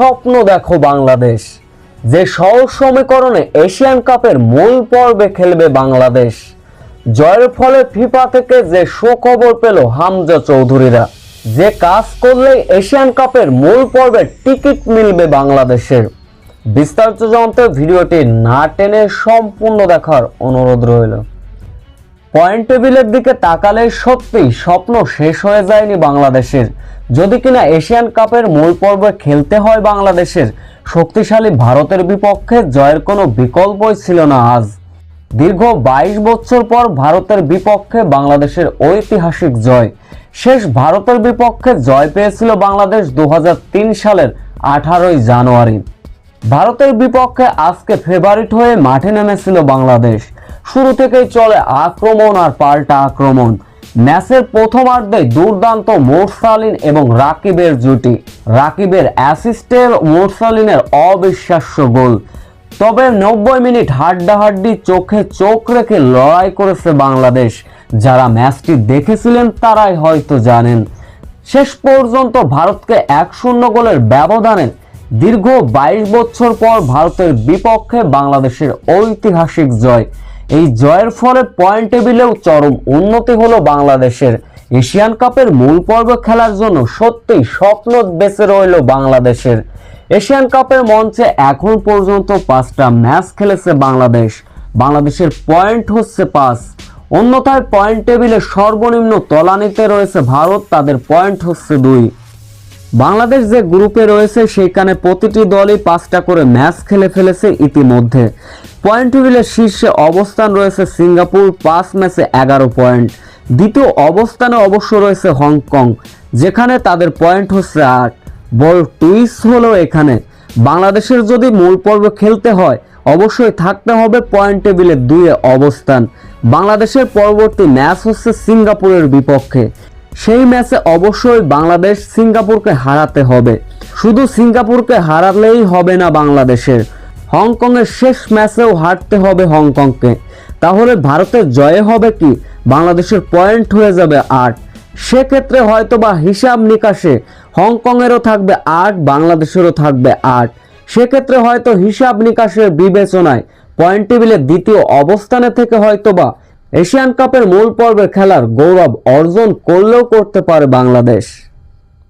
স্বপ্ন দেখো বাংলাদেশ। যে সহজ সমীকরণে এশিয়ান কাপের মূল পর্বে খেলবে বাংলাদেশ। জয়ের ফলে ফিফা থেকে যে সুখবর পেল হামজা চৌধুরীরা। যে কাজ করলে এশিয়ান কাপের মূল পর্বে টিকিট মিলবে বাংলাদেশের। বিস্তারিত জানতে ভিডিওটি না টেনে সম্পূর্ণ দেখার অনুরোধ রইল। পয়েন্ট টেবিলের দিকে তাকালে সত্যি স্বপ্ন শেষ হয়ে যায়নি বাংলাদেশের। যদি কিনা এশিয়ান কাপের মূল পর্বে খেলতে হয় বাংলাদেশের, শক্তিশালী ভারতের বিপক্ষে জয়ের কোনো বিকল্পই ছিল না আজ। দীর্ঘ বাইশ বছর পর ভারতের বিপক্ষে বাংলাদেশের ঐতিহাসিক জয়। শেষ ভারতের বিপক্ষে জয় পেয়েছিল বাংলাদেশ দু হাজার তিন সালের আঠারোই জানুয়ারি। ভারতের বিপক্ষে আজকে ফেভারিট হয়ে মাঠে নেমেছিল বাংলাদেশ। শুরু থেকেই চলে আক্রমণ আর পাল্টা আক্রমণ। ম্যাচের প্রথমার্ধে দুর্দান্ত মোরসালিন এবং রাকিবের জুটি। রাকিবের অ্যাসিস্টের মোরসালিনের অবিশ্বাস্য গোল। তবে নব্বই মিনিট হাড্ডাহাড্ডি চোখে চোখ রেখে লড়াই করেছে বাংলাদেশ। যারা ম্যাচটি দেখেছিলেন তারাই হয়তো জানেন। শেষ পর্যন্ত ভারতকে এক শূন্য গোলের ব্যবধানে দীর্ঘ বাইশ বছর পর ভারতের বিপক্ষে বাংলাদেশের ঐতিহাসিক জয়। এই জয়ের ফলে পয়েন্ট টেবিলেও চরম উন্নতি হলো বাংলাদেশের। এশিয়ান কাপের মূল পর্ব খেলার জন্য সত্যিই স্বপ্ন বেঁচে রইল বাংলাদেশের। এশিয়ান কাপের মঞ্চে এখন পর্যন্ত পাঁচটা ম্যাচ খেলেছে বাংলাদেশ। বাংলাদেশের পয়েন্ট হচ্ছে পাঁচ। অন্যথায় পয়েন্ট টেবিলে সর্বনিম্ন তলানিতে রয়েছে ভারত, তাদের পয়েন্ট হচ্ছে দুই। বাংলাদেশ যে গ্রুপে রয়েছে সেখানে প্রতিটি দলই পাঁচটা করে ম্যাচ খেলে ফেলেছে ইতিমধ্যে। পয়েন্ট টেবিলের শীর্ষে অবস্থান রয়েছে সিঙ্গাপুর, পাঁচ ম্যাচে এগারো পয়েন্ট। দ্বিতীয় অবস্থানে অবশ্য রয়েছে হংকং, যেখানে তাদের পয়েন্ট হচ্ছে আট। বড় টুইস্ট হলো এখানে। বাংলাদেশের যদি মূল পর্ব খেলতে হয়, অবশ্যই থাকতে হবে পয়েন্ট টেবিলে দুইয়ে অবস্থান। বাংলাদেশের পরবর্তী ম্যাচ হচ্ছে সিঙ্গাপুরের বিপক্ষে। সেই ম্যাচে অবশ্যই বাংলাদেশ সিঙ্গাপুরকে হারাতে হবে। শুধু সিঙ্গাপুরকে হারালেই হবে না বাংলাদেশের। হংকংয়ের শেষ ম্যাচেও হারতে হবে হংকংকে। তাহলে ভারতের জয়ে হবে কি? বাংলাদেশের পয়েন্ট হয়ে যাবে আট। সেক্ষেত্রে হয়তো বা হিসাব নিকাশে হংকংয়েরও থাকবে আট, বাংলাদেশেরও থাকবে আট। সেক্ষেত্রে হয়তো হিসাব নিকাশের বিবেচনায় পয়েন্ট টেবিলের দ্বিতীয় অবস্থানে থেকে হয়তোবা এশিয়ান কাপের মূল পর্বের খেলার গৌরব অর্জন করলেও করতে পারে বাংলাদেশ।